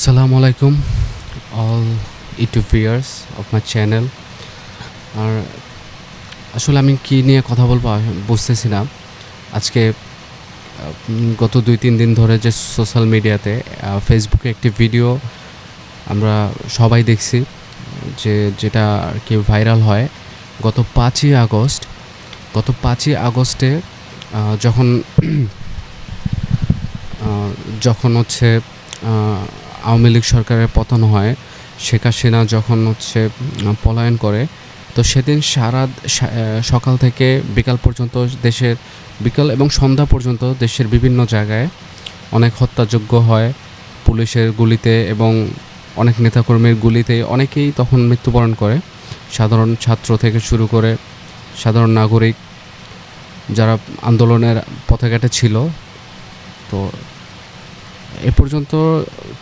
আসসালামু আলাইকুম all YouTube viewers of my channel আর আসলে আমি কী নিয়ে কথা বলব বুঝতেছি না। আজকে গত দুই তিন দিন ধরে যে সোশ্যাল মিডিয়াতে ফেসবুকে একটি ভিডিও আমরা সবাই দেখছি, যে যেটা আর কি ভাইরাল হয়। গত পাঁচই আগস্ট, গত পাঁচই আগস্টে যখন যখন হচ্ছে আওয়ামী লীগ সরকারের পতন হয়, শেখ হাসিনা যখন হচ্ছে পলায়ন করে, তো সেদিন সারা সকাল থেকে বিকাল পর্যন্ত দেশের, বিকাল এবং সন্ধ্যা পর্যন্ত দেশের বিভিন্ন জায়গায় অনেক হত্যাযোগ্য হয়, পুলিশের গুলিতে এবং অনেক নেতাকর্মীর গুলিতে অনেকেই তখন মৃত্যুবরণ করে, সাধারণ ছাত্র থেকে শুরু করে সাধারণ নাগরিক যারা আন্দোলনের পথেঘাটে ছিল, তো এ পর্যন্ত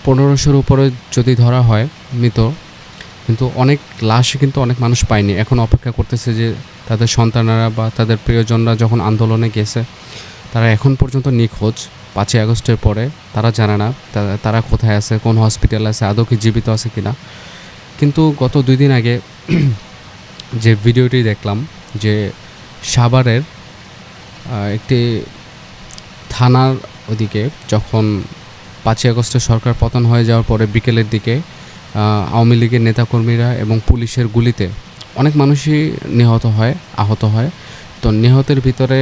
পনেরোশোর উপরে যদি ধরা হয় মৃত, কিন্তু অনেক লাশ কিন্তু অনেক মানুষ পায়নি। এখন অপেক্ষা করতেছে যে তাদের সন্তানেরা বা তাদের প্রিয়জনরা যখন আন্দোলনে গেছে, তারা এখন পর্যন্ত নিখোঁজ। পাঁচই আগস্টের পরে তারা জানে না তারা কোথায় আছে, কোন হসপিটাল আছে, আদৌ কি জীবিত আছে কিনা। কিন্তু গত দুই দিন আগে যে ভিডিওটি দেখলাম যে সাভারের একটি থানার ওদিকে যখন পাঁচই আগস্টে সরকার পতন হয়ে যাওয়ার পরে বিকেলের দিকে আওয়ামী লীগের নেতাকর্মীরা এবং পুলিশের গুলিতে অনেক মানুষই নিহত হয়, আহত হয়। তো নিহতের ভিতরে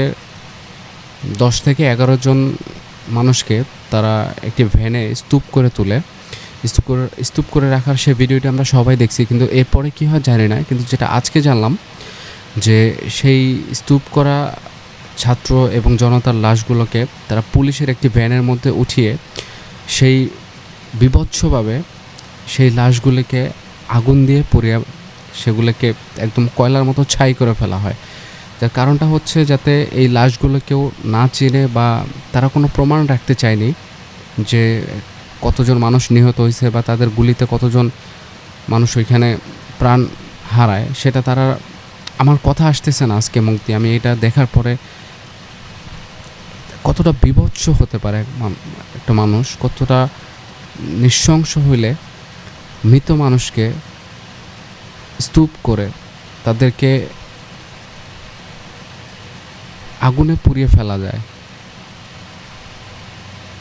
দশ থেকে এগারো জন মানুষকে তারা একটি ভ্যানে স্তূপ করে তুলে, স্তূপ করে স্তূপ করে রাখার সে ভিডিওটি আমরা সবাই দেখছি। কিন্তু এরপরে কী হয় জানি না, কিন্তু যেটা আজকে জানলাম যে সেই স্তূপ করা ছাত্র এবং জনতার লাশগুলোকে তারা পুলিশের একটি ভ্যানের মধ্যে উঠিয়ে সেই বিভৎসভাবে সেই লাশগুলিকে আগুন দিয়ে পুড়িয়ে সেগুলোকে একদম কয়লার মতো ছাই করে ফেলা হয়। যার কারণটা হচ্ছে যাতে এই লাশগুলো কেউ না চিনে বা তারা কোনো প্রমাণ রাখতে চায়নি যে কতজন মানুষ নিহত হয়েছে বা তাদের গুলিতে কতজন মানুষ ওইখানে প্রাণ হারায়, সেটা তারা, আমার কথা আসতেছে না আজকে মুক্তি। আমি এটা দেখার পরে কতটা বিভৎস হতে পারে একটা মানুষ, কতটা নৃশংস হইলে মৃত মানুষকে স্তূপ করে তাদেরকে আগুনে পুড়িয়ে ফেলা যায়।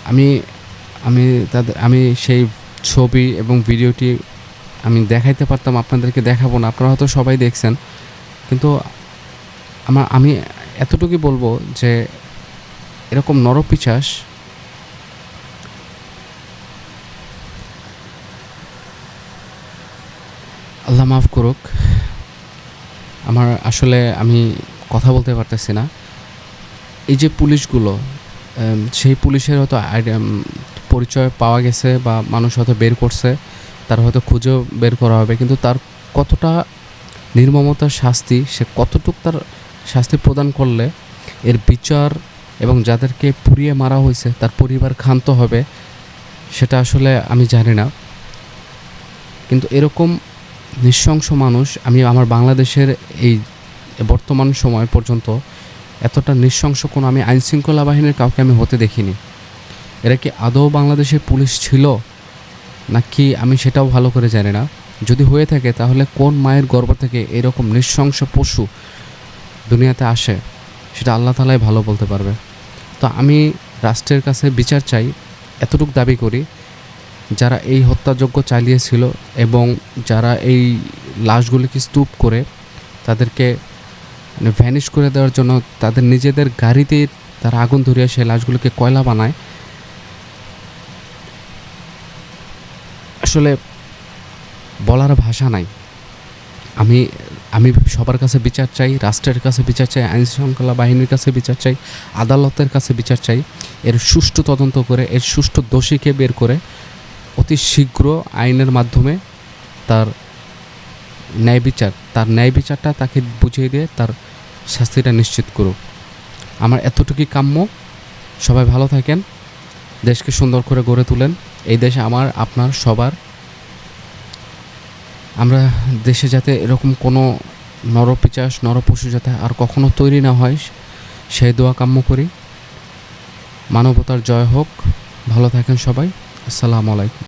আমি আমি তাদের, আমি সেই ছবি এবং ভিডিওটি আমি দেখাইতে পারতাম, আপনাদেরকে দেখাবো না, আপনারা হয়তো সবাই দেখছেন। কিন্তু আমার আমি এতটুকুই বলব যে এরকম নরপিচাস। আল্লাহ মাফ করুক। আমার আসলে আমি কথা বলতে পারতেছি না। এই যে পুলিশগুলো সেই পুলিশের হয়তো পরিচয় পাওয়া গেছে বা মানুষ হয়তো বের করছে, তার হয়তো খুঁজেও বের করা হবে, কিন্তু তার কতটা নির্মমতার শাস্তি, সে কতটুক তার শাস্তি প্রদান করলে, এর বিচার এবং যাদেরকে পুড়িয়ে মারা হয়েছে, তার পরিবার ক্ষান্ত হবে, সেটা আসলে আমি জানি না। কিন্তু এরকম নৃশংস মানুষ, আমি আমার বাংলাদেশের এই বর্তমান সময় পর্যন্ত এতটা নৃশংস কোনো আমি আইনশৃঙ্খলা বাহিনীর কাউকে আমি হতে দেখিনি। এরা কি আদৌ বাংলাদেশের পুলিশ ছিল? নাকি আমি সেটাও ভালো করে জানি না। যদি হয়ে থাকে, তাহলে কোন মায়ের গর্ভ থেকে এরকম নৃশংস পশু দুনিয়াতে আসে? সেটা আল্লাহ তালাই ভালো বলতে পারবে। তো আমি রাষ্ট্রের কাছে বিচার চাই, এতটুকু দাবি করি, যারা এই হত্যাযজ্ঞ চালিয়েছিল এবং যারা এই লাশগুলিকে স্তূপ করে তাদেরকে ভ্যানিশ করে দেওয়ার জন্য তাদের নিজেদের গাড়িতে তারা আগুন ধরিয়ে সেই লাশগুলোকে কয়লা বানায়। আসলে বলার ভাষা নাই। আমি আমি সবার কাছে বিচার চাই, রাষ্ট্রের কাছে বিচার চাই, আইন শৃঙ্খলা বাহিনীর কাছে বিচার চাই, আদালতের কাছে বিচার চাই। এর সুষ্ঠু তদন্ত করে, এর সুষ্ঠু দোষীকে বের করে অতি শীঘ্র আইনের মাধ্যমে তার ন্যায় বিচার, তার ন্যায় বিচারটা তাকে বুঝিয়ে দিয়ে তার শাস্তিটা নিশ্চিত করুক। আমার এতটুকুই কাম্য। সবাই ভালো থাকেন। দেশকে সুন্দর করে গড়ে তুলেন। এই দেশে আমার, আপনার, সবার আমরা দেশে যাতে এরকম কোনো নরপিচাস, নরপশু যাতে আর কখনো তৈরি না হয়, সেই দোয়া কাম্য করি। মানবতার জয় হোক। ভালো থাকেন সবাই। আসসালামু আলাইকুম।